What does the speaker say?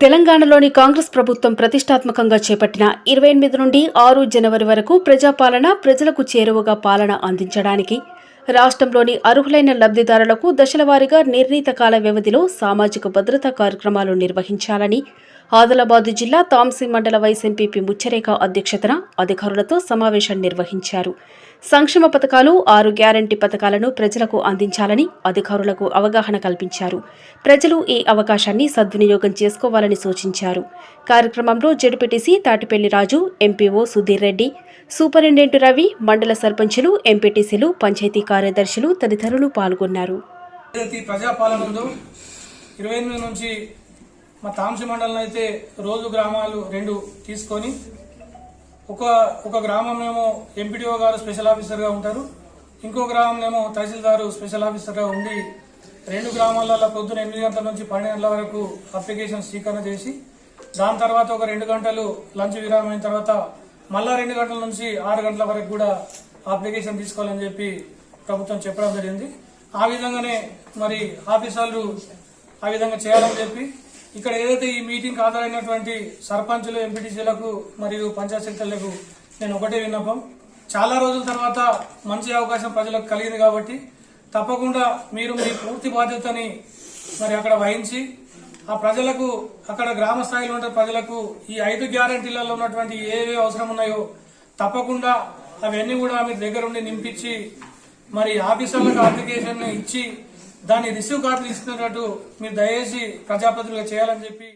తెలంగాణలోని కాంగ్రెస్ ప్రభుత్వం ప్రతిష్టాత్మకంగా చేపట్టిన ఇరవై ఎనిమిది నుండి ఆరు జనవరి వరకు ప్రజాపాలన ప్రజలకు చేరువగా పాలన అందించడానికి రాష్ట్రంలోని అర్హులైన లబ్ధిదారులకు దశలవారీగా నిర్ణీత కాల వ్యవధిలో సామాజిక భద్రతా కార్యక్రమాలు నిర్వహించాలని ఆదిలాబాద్ జిల్లా తాంసీ మండల వైస్ ఎంపీపీ ముచ్చరేఖ అధ్యక్షతన అధికారులతో సమావేశం నిర్వహించారు. సంక్షేమ పథకాలు ఆరు గ్యారంటీ పథకాలను ప్రజలకు అందించాలని అధికారులకు అవగాహన కల్పించారు. ప్రజలు ఈ అవకాశాన్ని సద్వినియోగం చేసుకోవాలని సూచించారు. కార్యక్రమంలో ZPTC Tatipalli Raju MPO Sudheer Reddy superintendent Ravi మండల సర్పంచులు ఎంపీటీసీలు పంచాయతీ కార్యదర్శులు తదితరులు పాల్గొన్నారు. ఇరవై ఎనిమిది నుంచి మా తాంసి మండలం అయితే రోజు గ్రామాలు రెండు తీసుకొని ఒక ఒక గ్రామంలో ఎంపీడీఓ గారు స్పెషల్ ఆఫీసర్గా ఉంటారు. ఇంకో గ్రామంలో తహసీల్దారు స్పెషల్ ఆఫీసర్గా ఉండి రెండు గ్రామాలలో పొద్దున ఎనిమిది గంటల నుంచి పన్నెండు గంటల వరకు అప్లికేషన్ స్వీకరణ చేసి దాని తర్వాత ఒక రెండు గంటలు లంచ్ విరామం అయిన తర్వాత మళ్ళా రెండు గంటల నుంచి ఆరు గంటల వరకు కూడా అప్లికేషన్ తీసుకోవాలని చెప్పి ప్రభుత్వం చెప్పడం జరిగింది. ఆ విధంగానే మరి ఆఫీసర్లు ఆ విధంగా చేయాలని చెప్పి ఇక్కడ ఏదైతే ఈ మీటింగ్ హాజరైనటువంటి సర్పంచులు ఎంపీటీసీలకు మరియు పంచాయత్ సెక్రటరీలకు నేను ఒకటే విన్నపం. చాలా రోజుల తర్వాత మంచి అవకాశం ప్రజలకు కలిగింది కాబట్టి తప్పకుండా మీరు మీ పూర్తి బాధ్యతని మరి అక్కడ వహించి ఆ ప్రజలకు అక్కడ గ్రామ స్థాయిలో ఉండే ప్రజలకు ఈ ఐదు గ్యారంటీలలో ఉన్నటువంటి ఏవే అవసరం ఉన్నాయో తప్పకుండా అవన్నీ కూడా మీ దగ్గరుండి నింపించి మరి ఆఫీసర్లకు అప్లికేషన్ ఇచ్చి దాన్ని రిసీవ్ కార్డులు ఇస్తున్నట్టు మీరు దయచేసి ప్రజాప్రతినిధులుగా చేయాలని చెప్పి